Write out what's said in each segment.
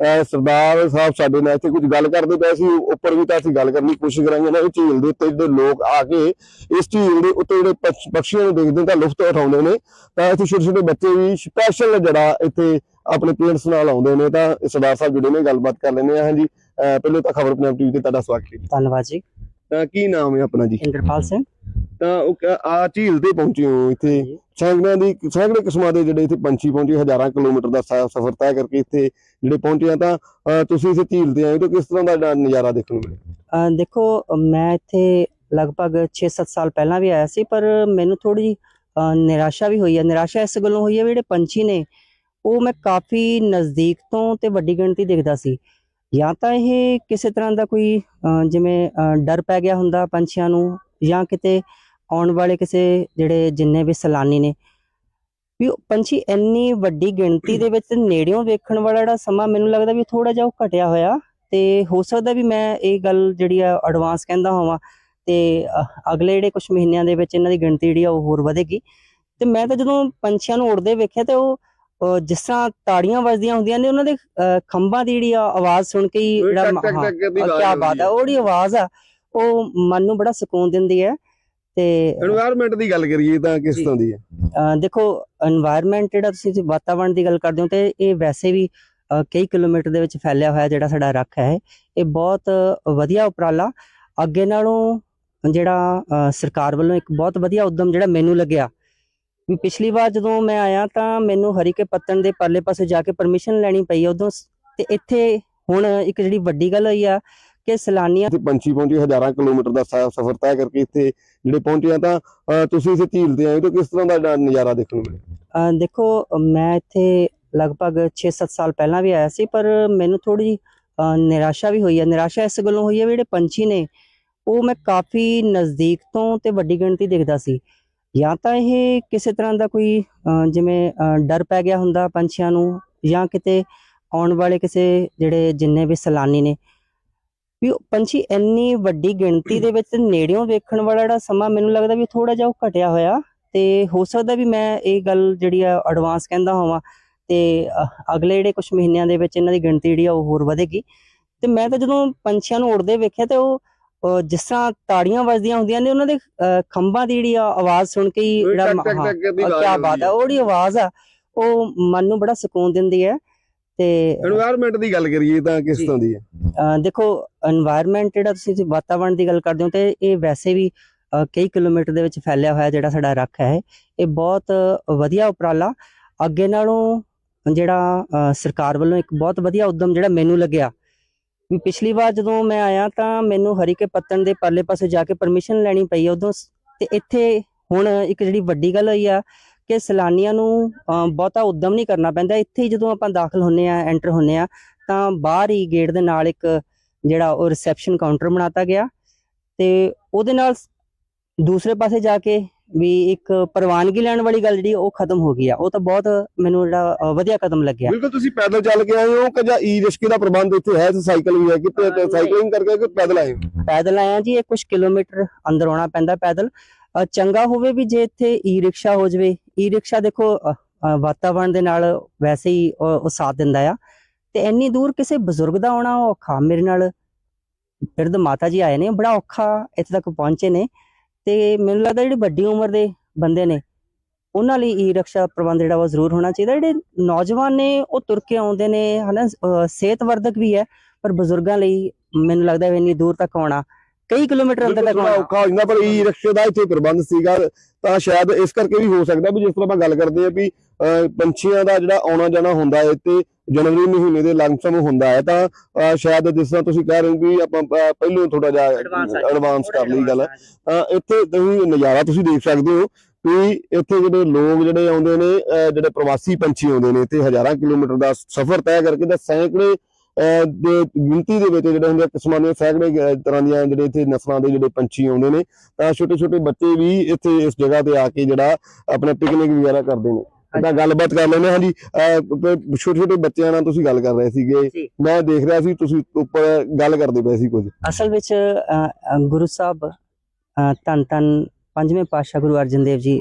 ਸਰਦਾਰ ਸਾਹਿਬ ਸਾਡੇ ਨਾਲ ਇੱਥੇ ਕੁਝ ਗੱਲ ਕਰਦੇ ਪਏ ਸੀ ਉੱਪਰ ਵੀ ਤਾਂ ਅਸੀਂ ਗੱਲ ਕਰਨ ਦੀ ਕੋਸ਼ਿਸ਼ ਕਰਾਂਗੇ ਨਾ ਇਹ ਝੀਲ ਦੇ ਉੱਤੇ ਜਿਹੜੇ ਲੋਕ ਆ ਕੇ ਇਸ ਝੀਲ ਦੇ ਉੱਤੇ ਜਿਹੜੇ ਪੰਛੀਆਂ ਨੂੰ ਦੇਖਦੇ ਨੇ ਤਾਂ ਲੁਫਤ ਉਠਾਉਂਦੇ ਨੇ ਤਾਂ ਇੱਥੇ ਛੋਟੇ ਛੋਟੇ ਬੱਚੇ ਵੀ ਸਪੈਸ਼ਲ ਜਿਹੜਾ ਇੱਥੇ ਆਪਣੇ ਪੇਰੈਂਟਸ ਨਾਲ ਆਉਂਦੇ ਨੇ ਤਾਂ ਸਰਦਾਰ ਸਾਹਿਬ ਜੁੜੇ ਨੇ ਗੱਲਬਾਤ ਕਰ ਲੈਂਦੇ ਆ ਹਾਂਜੀ ਪਹਿਲਾਂ ਤਾਂ ਖਬਰ ਪੰਜਾਬ ਟੀਵੀ ਤੇ ਤੁਹਾਡਾ ਸਵਾਗਤ ਹੈ ਧੰਨਵਾਦ ਜੀ। ਕੀ ਨਾਮ ਹੈ ਆਪਣਾ ਜੀ? ਇੰਦਰਪਾਲ ਸਿੰਘ। ਤਾਂ ਆ ਝੀਲ ਤੇ ਪਹੁੰਚੇ ਹੋ ਇੱਥੇ। ਸੈਂਕੜਿਆਂ ਦੀ ਸੈਂਕੜੇ ਕਿਸਮਾਂ ਦੇ ਜਿਹੜੇ ਇੱਥੇ ਪੰਛੀ ਪਹੁੰਚੇ ਹਜ਼ਾਰਾਂ ਕਿਲੋਮੀਟਰ ਦਾ ਸਫ਼ਰ ਤੈਅ ਕਰਕੇ ਇੱਥੇ ਜਿਹੜੇ ਪਹੁੰਚੇ ਆ ਤਾਂ ਤੁਸੀਂ ਇੱਥੇ ਝੀਲ ਤੇ ਆਏ ਤਾਂ ਕਿਸ ਤਰ੍ਹਾਂ ਦਾ ਨਜ਼ਾਰਾ ਦੇਖਣ ਨੂੰ ਮਿਲਿਆ? ਦੇਖੋ ਮੈਂ ਇੱਥੇ ਲਗਭਗ 6-7 ਸਾਲ ਪਹਿਲਾਂ ਵੀ ਆਇਆ ਸੀ ਪਰ ਮੈਨੂੰ ਥੋੜੀ ਨਿਰਾਸ਼ਾ ਵੀ ਹੋਈ ਹੈ ਨਿਰਾਸ਼ਾ ਇਸ ਗੱਲੋਂ ਹੋਈ ਹੈ ਵੀ ਜਿਹੜੇ ਪੰਛੀ ਨੇ ਉਹ ਮੈਂ ਕਾਫੀ ਨਜ਼ਦੀਕ ਤੋਂ ਤੇ ਵੱਡੀ ਗਿਣਤੀ ਦੇਖਦਾ ਸੀ। ਜਾਂ ਤਾਂ ਇਹ ਕਿਸੇ ਤਰ੍ਹਾਂ ਦਾ ਕੋਈ ਜਿਵੇਂ ਡਰ ਪੈ ਗਿਆ ਹੁੰਦਾ ਪੰਛੀਆਂ ਨੂੰ ਜਾਂ ਕਿਤੇ ਆਉਣ ਵਾਲੇ ਕਿਸੇ ਜਿਹੜੇ ਜਿੰਨੇ ਵੀ ਸੈਲਾਨੀ ਨੇ ਵੀ ਪੰਛੀ ਇੰਨੀ ਵੱਡੀ ਗਿਣਤੀ ਦੇ ਵਿੱਚ ਨੇੜਿਓਂ ਵੇਖਣ ਵਾਲਾ ਜਿਹੜਾ ਸਮਾਂ ਮੈਨੂੰ ਲੱਗਦਾ ਵੀ ਥੋੜਾ ਜਿਹਾ ਉਹ ਘਟਿਆ ਹੋਇਆ ਤੇ ਹੋ ਸਕਦਾ ਵੀ ਮੈਂ ਇਹ ਗੱਲ ਜਿਹੜੀ ਆ ਐਡਵਾਂਸ ਕਹਿੰਦਾ ਹੋਵਾਂ ਤੇ ਅਗਲੇ ਜਿਹੜੇ ਕੁਝ ਮਹੀਨਿਆਂ ਦੇ ਵਿੱਚ ਇਹਨਾਂ ਦੀ ਗਿਣਤੀ ਜਿਹੜੀ ਆ ਉਹ ਹੋਰ ਵਧੇਗੀ। ਤੇ ਮੈਂ ਤਾਂ ਜਦੋਂ ਪੰਛੀਆਂ ਨੂੰ ਉੜਦੇ ਵੇਖਿਆ ਤੇ ਉਹ ਜਿਸ ਤਰ੍ਹਾਂ ਤਾੜੀਆਂ ਵੱਜਦੀਆਂ ਹੁੰਦੀਆਂ ਨੇ ਉਹਨਾਂ ਦੇ ਖੰਭਾਂ ਦੀ ਜਿਹੜੀ ਆ ਆਵਾਜ਼ ਸੁਣ ਕੇ ਹੀ ਜਿਹੜਾ ਕਿਆ ਬਾਤ ਹੈ। ਉਹ ਜਿਹੜੀ ਆਵਾਜ਼ ਆ ਉਹ ਮਨ ਨੂੰ ਬੜਾ ਸਕੂਨ ਦਿੰਦੀ ਹੈ। ਤੇ এনवायरमेंट ਦੀ ਗੱਲ ਕਰੀਏ ਤਾਂ ਕਿਸ ਤਰ੍ਹਾਂ ਦੀ ਹੈ? ਦੇਖੋ এনवायरमेंट ਜਿਹੜਾ ਤੁਸੀਂ ਵਾਤਾਵਰਣ ਦੀ ਗੱਲ ਕਰਦੇ ਹੋ ਤੇ ਇਹ ਵੈਸੇ ਵੀ ਕਈ ਕਿਲੋਮੀਟਰ ਦੇ ਵਿੱਚ ਫੈਲਿਆ ਹੋਇਆ ਜਿਹੜਾ ਸਾਡਾ ਰੱਖ ਹੈ ਇਹ ਬਹੁਤ ਵਧੀਆ ਉਪਰਾਲਾ। ਅੱਗੇ ਨਾਲੋਂ ਜਿਹੜਾ ਸਰਕਾਰ ਵੱਲੋਂ ਇੱਕ ਬਹੁਤ ਵਧੀਆ ਉਦਮ ਜਿਹੜਾ ਮੈਨੂੰ ਲੱਗਿਆ। ਵੀ ਪਿਛਲੀ ਵਾਰ ਜਦੋਂ ਮੈਂ ਆਇਆ ਤਾਂ ਮੈਨੂੰ ਹਰੀ ਕੇ ਪੱਤਣ ਦੇ ਪਰਲੇ ਪਾਸੇ ਜਾ ਕੇ ਪਰਮਿਸ਼ਨ ਲੈਣੀ ਪਈ ਉਦੋਂ ਤੇ ਇੱਥੇ ਹੁਣ ਇੱਕ ਜਿਹੜੀ ਵੱਡੀ ਗੱਲ ਹੋਈ ਆ ਕਿ ਸੈਲਾਨੀਆਂ ਇੱਥੇ ਪੰਛੀ ਪਹੁੰਚੇ ਹਜ਼ਾਰਾਂ ਕਿਲੋਮੀਟਰ ਦਾ ਸਫ਼ਰ ਤੈਅ ਕਰਕੇ ਇੱਥੇ ਜਿਹੜੇ ਪਹੁੰਚੇ ਆ ਤਾਂ ਤੁਸੀਂ ਇੱਥੇ ਝੀਲ ਤੇ ਆਏ ਤਾਂ ਕਿਸ ਤਰ੍ਹਾਂ ਦਾ ਨਜ਼ਾਰਾ ਦੇਖਣ ਨੂੰ ਮਿਲਿਆ? ਦੇਖੋ ਮੈਂ ਇੱਥੇ ਲਗਭਗ 6-7 ਸਾਲ ਪਹਿਲਾਂ ਵੀ ਆਇਆ ਸੀ ਪਰ ਮੈਨੂੰ ਥੋੜੀ ਨਿਰਾਸ਼ਾ ਵੀ ਹੋਈ ਹੈ। ਨਿਰਾਸ਼ਾ ਇਸ ਗੱਲੋਂ ਹੋਈ ਹੈ ਜਿਹੜੇ ਪੰਛੀ ਨੇ ਉਹ ਮੈਂ ਕਾਫੀ ਨਜ਼ਦੀਕ ਤੋਂ ਤੇ ਵੱਡੀ ਗਿਣਤੀ ਦੇਖਦਾ ਸੀ। ਜਾਂ ਤਾਂ ਇਹ ਕਿਸੇ ਤਰ੍ਹਾਂ ਦਾ ਕੋਈ ਜਿਵੇਂ ਡਰ ਪੈ ਗਿਆ ਹੁੰਦਾ ਪੰਛੀਆਂ ਨੂੰ ਜਾਂ ਕਿਤੇ ਆਉਣ ਵਾਲੇ ਕਿਸੇ ਜਿਹੜੇ ਜਿੰਨੇ ਵੀ ਸੈਲਾਨੀ ਨੇ ਵੀ ਉਹ ਪੰਛੀ ਇੰਨੀ ਵੱਡੀ ਗਿਣਤੀ ਦੇ ਵਿੱਚ ਨੇੜਿਓਂ ਵੇਖਣ ਵਾਲਾ ਜਿਹੜਾ ਸਮਾਂ ਮੈਨੂੰ ਲੱਗਦਾ ਵੀ ਥੋੜਾ ਜਿਹਾ ਉਹ ਘਟਿਆ ਹੋਇਆ। ਤੇ ਹੋ ਸਕਦਾ ਵੀ ਮੈਂ ਇਹ ਗੱਲ ਜਿਹੜੀ ਆ ਐਡਵਾਂਸ ਕਹਿੰਦਾ ਹੋਵਾਂ ਤੇ ਅਗਲੇ ਜਿਹੜੇ ਕੁਝ ਮਹੀਨਿਆਂ ਦੇ ਵਿੱਚ ਇਹਨਾਂ ਦੀ ਗਿਣਤੀ ਜਿਹੜੀ ਆ ਉਹ ਹੋਰ ਵਧੇਗੀ। ਤੇ ਮੈਂ ਤਾਂ ਜਦੋਂ ਪੰਛੀਆਂ ਨੂੰ ਉੜਦੇ ਵੇਖਿਆ ਤੇ ਉਹ ਜਿਸ ਤਰ੍ਹਾਂ ਤਾੜੀਆਂ ਵੱਜਦੀਆਂ ਹੁੰਦੀਆਂ ਨੇ ਉਹਨਾਂ ਦੇ ਖੰਭਾਂ ਦੀ ਜਿਹੜੀ ਆ ਆਵਾਜ਼ ਸੁਣ ਕੇ ਹੀ ਜਿਹੜਾ ਕਿਆ ਬਾਤ ਹੈ। ਉਹ ਜਿਹੜੀ ਆਵਾਜ਼ ਆ ਉਹ ਮਨ ਨੂੰ ਬੜਾ ਸਕੂਨ ਦਿੰਦੀ ਹੈ। ਤੇ এনवायरमेंट ਦੀ ਗੱਲ ਕਰੀਏ ਤਾਂ ਕਿਸ ਤਰ੍ਹਾਂ ਦੀ ਹੈ? ਦੇਖੋ এনवायरमेंट ਜਿਹੜਾ ਤੁਸੀਂ ਵਾਤਾਵਰਣ ਦੀ ਗੱਲ ਕਰਦੇ ਹੋ ਤੇ ਇਹ ਵੈਸੇ ਵੀ ਕਈ ਕਿਲੋਮੀਟਰ ਦੇ ਵਿੱਚ ਫੈਲਿਆ ਹੋਇਆ ਜਿਹੜਾ ਸਾਡਾ ਰੱਖ ਹੈ ਇਹ ਬਹੁਤ ਵਧੀਆ ਉਪਰਾਲਾ। ਅੱਗੇ ਨਾਲੋਂ ਜਿਹੜਾ ਸਰਕਾਰ ਵੱਲੋਂ ਇੱਕ ਬਹੁਤ ਵਧੀਆ ਉਦਮ ਜਿਹੜਾ ਮੈਨੂੰ ਲੱਗਿਆ। ਵੀ ਪਿਛਲੀ ਵਾਰ ਜਦੋਂ ਮੈਂ ਆਇਆ ਤਾਂ ਮੈਨੂੰ ਹਰੀਕੇ ਪੱਤਣ ਦੇ ਪਰਲੇ ਪਾਸੇ ਜਾ ਕੇ ਪਰਮਿਸ਼ਨ ਲੈਣੀ ਪਈ ਉਦੋਂ ਤੇ ਇੱਥੇ ਹੁਣ ਇੱਕ ਜਿਹੜੀ ਵੱਡੀ ਗੱਲ ਹੋਈ ਆ ਕਿ ਸੈਲਾਨੀਆਂ ਨੂੰ ਬਹੁਤਾ ਉਦਮ ਨਹੀਂ ਕਰਨਾ ਪੈਂਦਾ। ਇੱਥੇ ਹੀ ਜਦੋਂ ਆਪਾਂ ਦਾਖਲ ਹੁੰਨੇ ਆ ਐਂਟਰ ਹੁੰਨੇ ਆ ਤਾਂ ਬਾਹਰ ਹੀ ਗੇਟ ਦੇ ਨਾਲ ਇੱਕ ਜਿਹੜਾ ਉਹ ਰਿਸੈਪਸ਼ਨ ਕਾਊਂਟਰ ਬਣਾਤਾ ਗਿਆ ਤੇ ਉਹਦੇ ਨਾਲ ਦੂਸਰੇ ਪਾਸੇ ਜਾ ਕੇ ਵੀ ਇੱਕ ਪ੍ਰਵਾਨਗੀ ਲੈਣ ਵਾਲੀ ਗੱਲ ਜਿਹੜੀ ਉਹ ਖਤਮ ਹੋ ਗਈ ਆ। ਉਹ ਤਾਂ ਬਹੁਤ ਮੈਨੂੰ ਜਿਹੜਾ ਵਧੀਆ ਕਦਮ ਲੱਗਿਆ। ਬਿਲਕੁਲ ਤੁਸੀਂ ਪੈਦਲ ਚੱਲ ਕੇ ਆਏ ਹੋ ਕਿ ਜਾਂ ਈ ਰਿਕਸ਼ੇ ਦਾ ਪ੍ਰਬੰਧ ਇੱਥੇ ਹੈ ਤੇ ਸਾਈਕਲ ਵੀ ਹੈ? ਕਿ। ਸਾਈਕਲਿੰਗ ਕਰਕੇ ਕਿ ਪੈਦਲ ਆਏ ਹੋ? ਪੈਦਲ ਆਇਆ ਜੀ ਇਹ ਕੁਝ ਕਿਲੋਮੀਟਰ ਅੰਦਰ ਆਉਣਾ ਪੈਂਦਾ ਪੈਦਲ। ਚੰਗਾ ਹੋਵੇ ਵੀ ਜੇ ਇੱਥੇ ਈ ਰਿਕਸ਼ਾ ਹੋ ਜਵੇ ਈ ਰਿਕਸ਼ਾ ਦੇਖੋ ਵਾਤਾਵਰਣ ਦੇ ਨਾਲ ਵੈਸੇ ਹੀ ਉਹ ਸਾਥ ਦਿੰਦਾ ਆ। ਤੇ ਇੰਨੀ ਦੂਰ ਕਿਸੇ ਬਜ਼ੁਰਗ ਦਾ ਆਉਣਾ ਔਖਾ ਮੇਰੇ ਨਾਲ। ਬਿਰਧ ਮਾਤਾ ਜੀ ਆਏ ਨੇ ਬੜਾ ਔਖਾ ਇੱਥੇ ਤੱਕ ਪਹੁੰਚੇ ਨੇ। ਤੇ ਮੈਨੂੰ ਲੱਗਦਾ ਜਿਹੜੇ ਵੱਡੀ ਉਮਰ ਦੇ ਬੰਦੇ ਨੇ ਉਹਨਾਂ ਲਈ ਈ ਰਿਕਸ਼ਾ ਪ੍ਰਬੰਧ ਜਿਹੜਾ ਉਹ ਜ਼ਰੂਰ ਹੋਣਾ ਚਾਹੀਦਾ। ਜਿਹੜੇ ਨੌਜਵਾਨ ਨੇ ਉਹ ਤੁਰ ਕੇ ਆਉਂਦੇ ਨੇ ਹਨਾ ਅ, ਸਿਹਤਵਰਧਕ ਵੀ ਹੈ ਪਰ ਬਜ਼ੁਰਗਾਂ ਲਈ ਮੈਨੂੰ ਲੱਗਦਾ ਇੰਨੀ ਦੂਰ ਤੱਕ ਆਉਣਾ ਕਈ ਕਿਲੋਮੀਟਰ ਅੰਦਰ ਤੱਕ ਆਉਣਾ ਔਖਾ ਹੋ ਜਾਂਦਾ ਪਰ ਈ ਰਿਕਸ਼ੇ ਦਾ ਇੱਥੇ ਪ੍ਰਬੰਧ ਸੀਗਾ ਤਾਂ ਸ਼ਾਇਦ ਇਸ ਕਰਕੇ ਵੀ ਹੋ ਸਕਦਾ ਵੀ ਜਿਸ ਤਰ੍ਹਾਂ ਆਪਾਂ ਗੱਲ ਕਰਦੇ ਆ ਵੀ ਪੰਛੀਆਂ ਦਾ ਜਿਹੜਾ ਆਉਣਾ ਜਾਣਾ ਹੁੰਦਾ ਹੈ ਤੇ ਜਨਵਰੀ ਮਹੀਨੇ ਦੇ ਲੰਘਸਮ ਹੁੰਦਾ ਹੈ ਤਾਂ ਸ਼ਾਇਦ ਜਿਸ ਤਰ੍ਹਾਂ ਤੁਸੀਂ ਕਹਿ ਰਹੇ ਹੋ ਵੀ ਆਪਾਂ ਪਹਿਲੋਂ ਥੋੜਾ ਜਿਹਾ ਐਡਵਾਂਸ ਕਰ ਲਈ ਗੱਲ ਤਾਂ ਇੱਥੇ ਤੁਸੀਂ ਨਜ਼ਾਰਾ ਤੁਸੀਂ ਦੇਖ ਸਕਦੇ ਹੋ ਵੀ ਇੱਥੇ ਜਿਹੜੇ ਲੋਕ ਜਿਹੜੇ ਆਉਂਦੇ ਨੇ ਜਿਹੜੇ ਪ੍ਰਵਾਸੀ ਪੰਛੀ ਆਉਂਦੇ ਨੇ ਇੱਥੇ ਹਜ਼ਾਰਾਂ ਕਿਲੋਮੀਟਰ ਦਾ ਸਫ਼ਰ ਤੈਅ ਕਰਕੇ ਤਾਂ ਸੈਂਕੜੇ ਦੇ ਗਿਣਤੀ ਦੇ ਵਿੱਚ ਜਿਹੜੇ ਹੁੰਦੇ ਕਿਸਮਾਂ ਦੇ ਸੈਂਕੜੇ ਤਰ੍ਹਾਂ ਦੀਆਂ ਜਿਹੜੇ ਇੱਥੇ ਨਸਲਾਂ ਦੇ ਜਿਹੜੇ ਪੰਛੀ ਆਉਂਦੇ ਨੇ ਤਾਂ ਛੋਟੇ ਛੋਟੇ ਬੱਚੇ ਵੀ ਇੱਥੇ ਇਸ ਜਗ੍ਹਾ ਤੇ ਆ ਕੇ ਜਿਹੜਾ ਆਪਣਾ ਪਿਕਨਿਕ ਵਗੈਰਾ ਕਰਦੇ ਨੇ। ਤਾਂ ਗੱਲਬਾਤ ਕਰ ਲੈਂਦੇ ਹਾਂ ਹਾਂਜੀ। ਛੋਟੇ ਛੋਟੇ ਬੱਚਿਆਂ ਨਾਲ ਤੁਸੀਂ ਗੱਲ ਕਰ ਰਹੇ ਸੀਗੇ। ਜੀ। ਮੈਂ ਦੇਖ ਰਿਹਾ ਸੀ ਤੁਸੀਂ ਉੱਪਰ ਗੱਲ ਕਰਦੇ ਪਏ ਸੀ ਕੁਝ। ਅਸਲ ਵਿੱਚ ਗੁਰੂ ਸਾਹਿਬ ਧੰਨ ਧੰਨ ਪੰਜਵੇਂ ਪਾਤਸ਼ਾਹ ਗੁਰੂ ਅਰਜਨ ਦੇਵ ਜੀ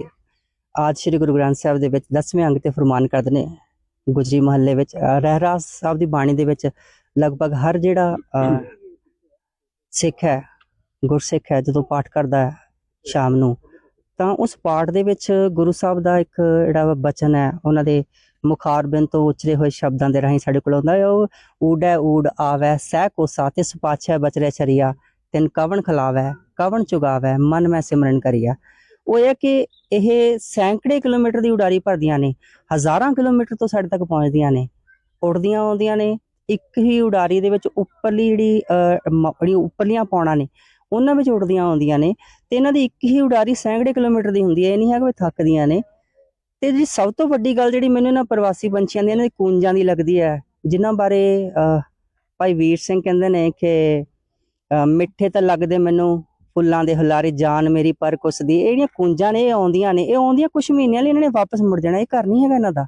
ਆਜ ਸ੍ਰੀ ਗੁਰੂ ਗ੍ਰੰਥ ਸਾਹਿਬ ਦੇ ਵਿੱਚ 10ਵੇਂ ਅੰਗ ਤੇ ਫਰਮਾਨ ਕਰਦੇ ਨੇ ਗੁਜਰੀ ਮਹੱਲੇ ਵਿੱਚ ਅ, ਰਹਿਰਾਸ ਸਾਹਿਬ ਦੀ ਬਾਣੀ ਦੇ ਵਿੱਚ ਲਗਭਗ ਹਰ ਜਿਹੜਾ ਸਿੱਖ ਹੈ ਗੁਰਸਿੱਖ ਹੈ ਜਦੋਂ ਪਾਠ ਕਰਦਾ ਹੈ ਸ਼ਾਮ ਨੂੰ ਤਾਂ ਉਸ ਪਾਠ ਦੇ ਵਿੱਚ ਗੁਰੂ ਸਾਹਿਬ ਦਾ ਇੱਕ ਜਿਹੜਾ ਬਚਨ ਹੈ ਉਹਨਾਂ ਦੇ ਮੁਖਾਰਬਿੰਦ ਤੋਂ ਉਚਰੇ ਹੋਏ ਸ਼ਬਦਾਂ ਦੇ ਰਾਹੀਂ ਸਾਡੇ ਕੋਲ ਆਉਂਦਾ ਹੈ ਉਹ ਊੜੈ ਊੜ ਆਵੈ ਸਹਿ ਕੋ ਸਾਤੇ ਸੁਪਾਛੈ ਬਚਰੇ ਚਰੀਆ ਤਿਨ ਕਵਣ ਖਲਾਵੈ ਕਵਣ ਚੁਗਾਵੈ ਮਨ ਮੈਂ ਸਿਮਰਨ ਕਰੀਆ। ਉਹ ਇਹ ਹੈ ਕਿ ਇਹ ਸੈਂਕੜੇ ਕਿਲੋਮੀਟਰ ਦੀ ਉਡਾਰੀ ਭਰਦੀਆਂ ਨੇ ਹਜ਼ਾਰਾਂ ਕਿਲੋਮੀਟਰ ਤੋਂ ਸਾਡੇ ਤੱਕ ਪਹੁੰਚਦੀਆਂ ਨੇ ਉੜਦੀਆਂ ਆਉਂਦੀਆਂ ਨੇ ਇੱਕ ਹੀ ਉਡਾਰੀ ਦੇ ਵਿੱਚ ਉੱਪਰਲੀ ਜਿਹੜੀ ਅਹ, ਜਿਹੜੀ ਉੱਪਰਲੀਆਂ ਪੌਣਾ ਨੇ ਉਹਨਾਂ ਵਿੱਚ ਉੜਦੀਆਂ ਆਉਂਦੀਆਂ ਨੇ ਤੇ ਇਹਨਾਂ ਦੀ ਇੱਕ ਹੀ ਉਡਾਰੀ ਸੈਂਕੜੇ ਕਿਲੋਮੀਟਰ ਦੀ ਹੁੰਦੀ ਹੈ ਇਹ ਨਹੀਂ ਹੈ ਕਿ ਵੀ ਥੱਕਦੀਆਂ ਨੇ। ਤੇ ਜਿਹੜੀ ਸਭ ਤੋਂ ਵੱਡੀ ਗੱਲ ਜਿਹੜੀ ਮੈਨੂੰ ਇਹਨਾਂ ਪ੍ਰਵਾਸੀ ਪੰਛੀਆਂ ਦੀ ਇਹਨਾਂ ਦੀ ਕੂੰਜਾਂ ਦੀ ਲੱਗਦੀ ਹੈ ਜਿਨ੍ਹਾਂ ਬਾਰੇ ਅਹ, ਭਾਈ ਵੀਰ ਸਿੰਘ ਕਹਿੰਦੇ ਨੇ ਕਿ ਮਿੱਠੇ ਤਾਂ ਲੱਗਦੇ ਮੈਨੂੰ ਫੁੱਲਾਂ ਦੇ ਹੁਲਾਰੇ ਜਾਨ ਮੇਰੀ ਪਰ ਕੁਸ ਦੀ ਇਹ ਜਿਹੜੀਆਂ ਕੂੰਜਾਂ ਨੇ ਇਹ ਆਉਂਦੀਆਂ ਨੇ ਇਹ ਆਉਂਦੀਆਂ ਕੁਝ ਮਹੀਨਿਆਂ ਲਈ ਇਹਨਾਂ ਨੇ ਵਾਪਸ ਮੁੜ ਜਾਣਾ। ਇਹ ਘਰ ਨਹੀਂ ਹੈਗਾ ਇਹਨਾਂ ਦਾ।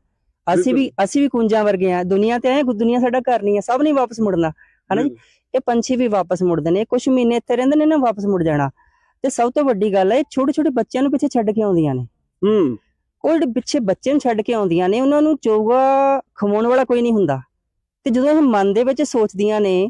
ਅਸੀਂ ਵੀ ਅਸੀਂ ਵੀ ਕੂੰਜਾਂ ਵਰਗੇ ਆ। ਦੁਨੀਆ ਤੇ ਆਏ ਦੁਨੀਆ ਸਾਡਾ ਘਰ ਨਹੀਂ ਹੈ ਸਭ ਨੇ ਵਾਪਸ ਮੁੜਨਾ। ਹਨਾ ਜੀ? ਇਹ ਪੰਛੀ ਵੀ ਵਾਪਸ ਮੁੜਦੇ ਨੇ। ਕੁਝ ਮਹੀਨੇ ਇੱਥੇ ਰਹਿੰਦੇ ਨੇ ਨਾ ਵਾਪਸ ਮੁੜ ਜਾਣਾ। ਤੇ ਸਭ ਤੋਂ ਵੱਡੀ ਗੱਲ ਹੈ ਇਹ ਛੋਟੇ ਛੋਟੇ ਬੱਚਿਆਂ ਨੂੰ ਪਿੱਛੇ ਛੱਡ ਕੇ ਆਉਂਦੀਆਂ ਨੇ। ਹੂੰ। ਉਹ ਜਿਹੜੇ ਪਿੱਛੇ ਬੱਚੇ ਨੂੰ ਛੱਡ ਕੇ ਆਉਂਦੀਆਂ ਨੇ। ਉਹਨਾਂ ਨੂੰ ਚੋਗਾ ਖਵਾਉਣ ਵਾਲਾ ਕੋਈ ਨਹੀਂ ਹੁੰਦਾ। ਤੇ ਜਦੋਂ ਇਹ ਮਨ ਦੇ ਵਿੱਚ ਸੋਚਦੀਆਂ ਨੇ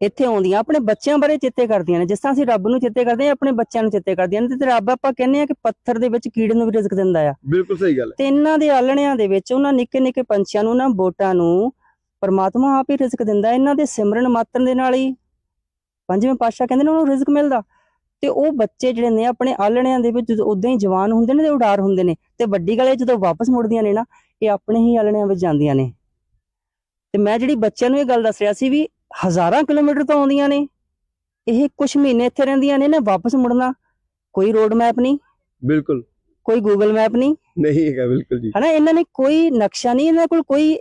ਇੱਥੇ ਆਉਂਦੀਆਂ ਆਪਣੇ ਬੱਚਿਆਂ ਬਾਰੇ ਚਿੱਤੇ ਕਰਦੀਆਂ ਨੇ। ਜਿਸ ਤਰ੍ਹਾਂ ਅਸੀਂ ਰੱਬ ਨੂੰ ਚਿੱਤੇ ਕਰਦੇ ਹਾਂ ਆਪਣੇ ਬੱਚਿਆਂ ਨੂੰ ਚਿੱਤੇ ਕਰਦੀਆਂ ਨੇ ਤੇ ਰੱਬ ਆਪਾਂ ਕਹਿੰਦੇ ਆ ਕਿ ਪੱਥਰ ਦੇ ਵਿੱਚ ਕੀੜੇ ਨੂੰ ਵੀ ਰਿਜ਼ਕ ਦਿੰਦਾ ਆ। ਬਿਲਕੁਲ ਸਹੀ ਗੱਲ ਹੈ। ਤੇ ਇਹਨਾਂ ਦੇ ਆਲਣਿਆਂ ਦੇ ਵਿੱਚ ਉਹਨਾਂ ਨਿੱਕੇ ਨਿੱਕੇ ਪੰਛੀਆਂ ਨੂੰ ਨਾ ਬੋਟਾਂ ਨੂੰ ਪਰਮਾਤਮਾ ਆਪ ਹੀ ਰਿਜ਼ਕ ਦਿੰਦਾ। ਇਹਨਾਂ ਦੇ ਸਿਮਰਨ ਮਾਤਰ ਦੇ ਨਾਲ ਹੀ ਪੰਜਵੇਂ ਪਾਤਸ਼ਾਹ ਕਹਿੰਦੇ ਨੇ ਉਹਨੂੰ ਰਿਜ਼ਕ ਮਿਲਦਾ। ਤੇ ਉਹ ਬੱਚੇ ਜਿਹੜੇ ਨੇ ਆਪਣੇ ਆਲਣਿਆਂ ਦੇ ਵਿੱਚ ਜਦੋਂ ਉਦਾਂ ਹੀ ਜਵਾਨ ਹੁੰਦੇ ਨੇ ਤੇ ਉਡਾਰ ਹੁੰਦੇ ਨੇ। ਤੇ ਵੱਡੀ ਗੱਲ ਇਹ ਜਦੋਂ ਵਾਪਸ ਮੁੜਦੀਆਂ ਨੇ ਨਾ ਇਹ ਆਪਣੇ ਹੀ ਆਲਣਿਆਂ ਵਿੱਚ ਜਾਂਦੀਆਂ ਨੇ। ਤੇ ਮੈਂ ਜਿਹੜੀ ਬੱਚਿਆਂ ਨੂੰ ਇਹ ਗੱਲ ਦੱਸ ਰਿਹਾ ਸੀ ਵੀ ਹਜ਼ਾਰਾਂ ਕਿਲੋਮੀਟਰ ਤੋਂ ਆਉਂਦੀਆਂ ਨੇ। ਇਹ ਕੁਝ ਮਹੀਨੇ ਇੱਥੇ ਰਹਿੰਦੀਆਂ ਨੇ ਨਾ ਵਾਪਸ ਮੁੜਨਾ। ਕੋਈ ਰੋਡ ਮੈਪ ਨਹੀਂ। ਬਿਲਕੁਲ। ਕੋਈ ਗੂਗਲ ਮੈਪ ਨਹੀਂ। ਨਹੀਂ ਹੈਗਾ ਬਿਲਕੁਲ ਜੀ। ਹਨਾ ਇਹਨਾਂ ਨੇ ਕੋਈ ਨਕਸ਼ਾ ਨਹੀਂ ਇਹਨਾਂ ਕੋਲ ਕੋਈ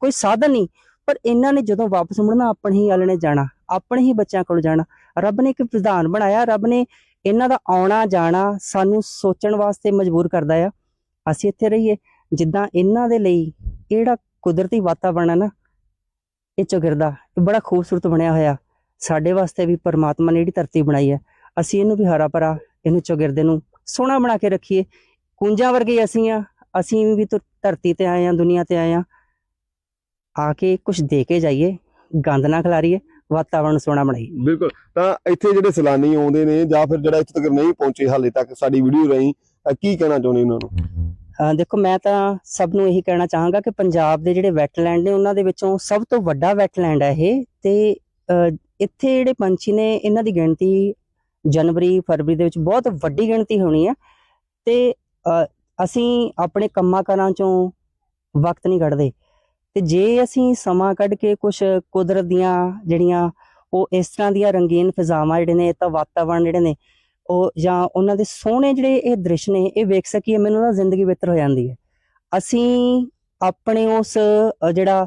ਕੋਈ ਸਾਧਨ ਨਹੀਂ। ਪਰ ਇਹਨਾਂ ਨੇ ਜਦੋਂ ਵਾਪਸ ਮੁੜਨਾ ਆਪਣੇ ਹੀ ਆਲਣੇ ਜਾਣਾ। ਆਪਣੇ ਹੀ ਬੱਚਿਆਂ ਕੋਲ ਜਾਣਾ। ਰੱਬ ਨੇ ਇੱਕ ਵਿਧਾਨ ਬਣਾਇਆ। ਰੱਬ ਨੇ ਇਹਨਾਂ ਦਾ ਆਉਣਾ ਜਾਣਾ ਸਾਨੂੰ ਸੋਚਣ ਵਾਸਤੇ ਮਜਬੂਰ ਕਰਦਾ ਆ। ਅਸੀਂ ਇੱਥੇ ਰਹੀਏ। ਜਿੱਦਾਂ ਇਹਨਾਂ ਦੇ ਲਈ ਜਿਹੜਾ ਕੁਦਰਤੀ ਵਾਤਾਵਰਣ ਹੈ ਨਾ ਇਹ ਚੌਗਿਰਦਾ ਇਹ ਬੜਾ ਖੂਬਸੂਰਤ ਬਣਿਆ ਹੋਇਆ। ਸਾਡੇ ਵਾਸਤੇ ਵੀ ਪਰਮਾਤਮਾ ਨੇ ਜਿਹੜੀ ਧਰਤੀ ਬਣਾਈ ਹੈ, ਅਸੀਂ ਇਹਨੂੰ ਵੀ ਹਰਾ ਭਰਾ, ਇਹਨੂੰ ਚੌਗਿਰਦੇ ਨੂੰ ਸੋਹਣਾ ਬਣਾ ਕੇ ਰੱਖੀਏ। ਕੁੰਜਾਂ ਵਰਗੇ ਅਸੀਂ ਆ ਅਸੀਂ ਵੀ ਧਰਤੀ ਤੇ ਆਏ ਆ ਦੁਨੀਆ ਤੇ ਆਏ ਆ ਆ ਕੇ ਕੁਝ ਦੇ ਕੇ ਜਾਈਏ, ਗੰਦ ਨਾ ਖਿਲਾਰੀਏ ਵਾਤਾਵਰਣ ਸੋਹਣਾ ਬਣਾਈਏ। ਬਿਲਕੁਲ, ਤਾਂ ਇੱਥੇ ਜਿਹੜੇ ਸੈਲਾਨੀ ਆਉਂਦੇ ਨੇ ਜਾਂ ਫਿਰ ਜਿਹੜਾ ਇੱਥੇ ਤੱਕ ਨਹੀਂ ਪਹੁੰਚੇ ਹਾਲੇ ਤੱਕ ਸਾਡੀ ਵੀਡੀਓ ਰਾਹੀਂ ਕੀ ਕਹਿਣਾ ਚਾਹੁੰਦੇ ਉਹਨਾਂ ਨੂੰ? ਦੇਖੋ, ਮੈਂ ਤਾਂ ਸਭ ਨੂੰ ਇਹੀ ਕਹਿਣਾ ਚਾਹਾਂਗਾ ਕਿ ਪੰਜਾਬ ਦੇ ਜਿਹੜੇ ਵੈਟਲੈਂਡ ਨੇ, ਉਹਨਾਂ ਦੇ ਵਿੱਚੋਂ ਸਭ ਤੋਂ ਵੱਡਾ ਵੈਟਲੈਂਡ ਹੈ ਇਹ। ਤੇ ਇੱਥੇ ਜਿਹੜੇ ਪੰਛੀ ਨੇ, ਇਹਨਾਂ ਦੀ ਗਿਣਤੀ ਜਨਵਰੀ, ਫਰਵਰੀ ਦੇ ਵਿੱਚ ਬਹੁਤ ਵੱਡੀ ਗਿਣਤੀ ਹੋਣੀ ਹੈ। ਤੇ ਅਸੀਂ ਆਪਣੇ ਕੰਮਾਂ ਕਾਰਾਂ ਚੋਂ ਵਕਤ ਨਹੀਂ ਕੱਢਦੇ। ਤੇ ਜੇ ਅਸੀਂ ਸਮਾਂ ਕੱਢ ਕੇ ਕੁਝ ਕੁਦਰਤ ਦੀਆਂ ਜਿਹੜੀਆਂ ਉਹ ਇਸ ਤਰ੍ਹਾਂ ਦੀਆਂ ਰੰਗੀਨ ਫਿਜ਼ਾਵਾਂ ਜਿਹੜੇ ਨੇ, ਤਾਂ ਵਾਤਾਵਰਣ ਜਿਹੜੇ ਨੇ ਉਹ ਜਾਂ ਉਹਨਾਂ ਦੇ ਸੋਹਣੇ ਜਿਹੜੇ ਇਹ ਦ੍ਰਿਸ਼ ਨੇ ਇਹ ਵੇਖ ਸਕੀਏ ਮੈਨੂੰ ਤਾਂ ਜ਼ਿੰਦਗੀ ਬਿਹਤਰ ਹੋ ਜਾਂਦੀ ਹੈ। ਅਸੀਂ ਆਪਣੇ ਉਸ ਜਿਹੜਾ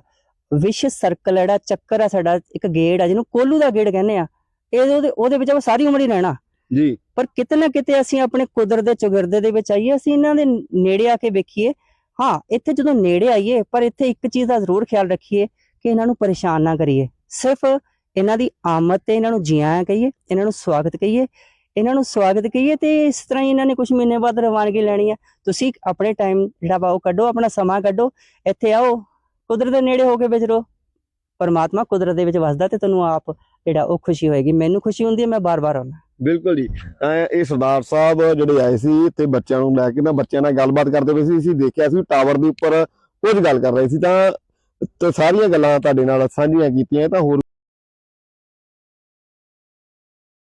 ਵਿਸ਼ ਸਰਕਲ ਜਿਹੜਾ ਚੱਕਰ ਆ ਸਾਡਾ ਇੱਕ ਗੇੜ ਆ ਜਿਹਨੂੰ ਕੋਲੂ ਦਾ ਗੇੜ ਕਹਿੰਦੇ ਆ ਇਹ ਉਹਦੇ ਉਹਦੇ ਵਿੱਚ ਆਪਾਂ ਸਾਰੀ ਉਮਰ ਹੀ ਰਹਿਣਾ। ਜੀ। ਪਰ ਕਿਤੇ ਨਾ ਕਿਤੇ ਅਸੀਂ ਆਪਣੇ ਕੁਦਰਤ ਦੇ ਚੁਗਿਰਦੇ ਦੇ ਵਿੱਚ ਆਈਏ ਅਸੀਂ ਇਹਨਾਂ ਦੇ ਨੇੜੇ ਆ ਕੇ ਵੇਖੀਏ। ਹਾਂ ਇੱਥੇ ਜਦੋਂ ਨੇੜੇ ਆਈਏ ਪਰ ਇੱਥੇ ਇੱਕ ਚੀਜ਼ ਦਾ ਜ਼ਰੂਰ ਖਿਆਲ ਰੱਖੀਏ ਕਿ ਇਹਨਾਂ ਨੂੰ ਪਰੇਸ਼ਾਨ ਨਾ ਕਰੀਏ। ਸਿਰਫ ਇਹਨਾਂ ਦੀ ਆਮਦ ਤੇ ਇਹਨਾਂ ਨੂੰ ਜੀ ਆਇਆਂ ਕਹੀਏ ਇਹਨਾਂ ਨੂੰ ਸਵਾਗਤ ਕਹੀਏ। ਇਹਨਾਂ ਨੂੰ ਸਵਾਗਤ ਕਹੀਏ ਤੇ ਇਸ ਤਰ੍ਹਾਂ ਹੀ ਇਹਨਾਂ ਨੇ ਕੁਝ ਮਹੀਨੇ ਬਾਅਦ ਰਵਾਨਗੀ ਲੈਣੀ ਹੈ ਤੁਸੀਂ ਆਪਣੇ ਟਾਈਮ ਜਿਹੜਾ ਵਾ ਉਹ ਕੱਢੋ, ਆਪਣਾ ਸਮਾਂ ਕੱਢੋ। ਇੱਥੇ ਆਓ, ਕੁਦਰਤ ਦੇ ਨੇੜੇ ਹੋ ਕੇ ਵਿਚਰੋ। ਪਰਮਾਤਮਾ ਕੁਦਰਤ ਦੇ ਵਿੱਚ ਵਸਦਾ ਤੇ ਤੁਹਾਨੂੰ ਆਪ ਜਿਹੜਾ ਉਹ ਖੁਸ਼ੀ ਹੋਏਗੀ। ਮੈਨੂੰ ਖੁਸ਼ੀ ਹੁੰਦੀ ਹੈ, ਮੈਂ ਬਾਰ-ਬਾਰ ਆਉਣਾ ਬਿਲਕੁਲ ਜੀ। ਇਹ ਸਰਦਾਰ ਸਾਹਿਬ ਜਿਹੜੇ ਆਏ ਸੀ ਤੇ ਬੱਚਿਆਂ ਨੂੰ ਲੈ ਕੇ ਨਾ ਬੱਚਿਆਂ ਨਾਲ ਗੱਲਬਾਤ ਕਰਦੇ ਪਏ ਸੀ। ਅਸੀਂ ਦੇਖਿਆ ਸੀ ਟਾਵਰ ਦੇ ਉੱਪਰ ਕੁਝ ਗੱਲ ਕਰ ਰਹੇ ਸੀ। ਤਾਂ ਸਾਰੀਆਂ ਗੱਲਾਂ ਤੁਹਾਡੇ ਨਾਲ ਸਾਂਝੀਆਂ ਕੀਤੀਆਂ, ਤਾਂ ਹੋਰ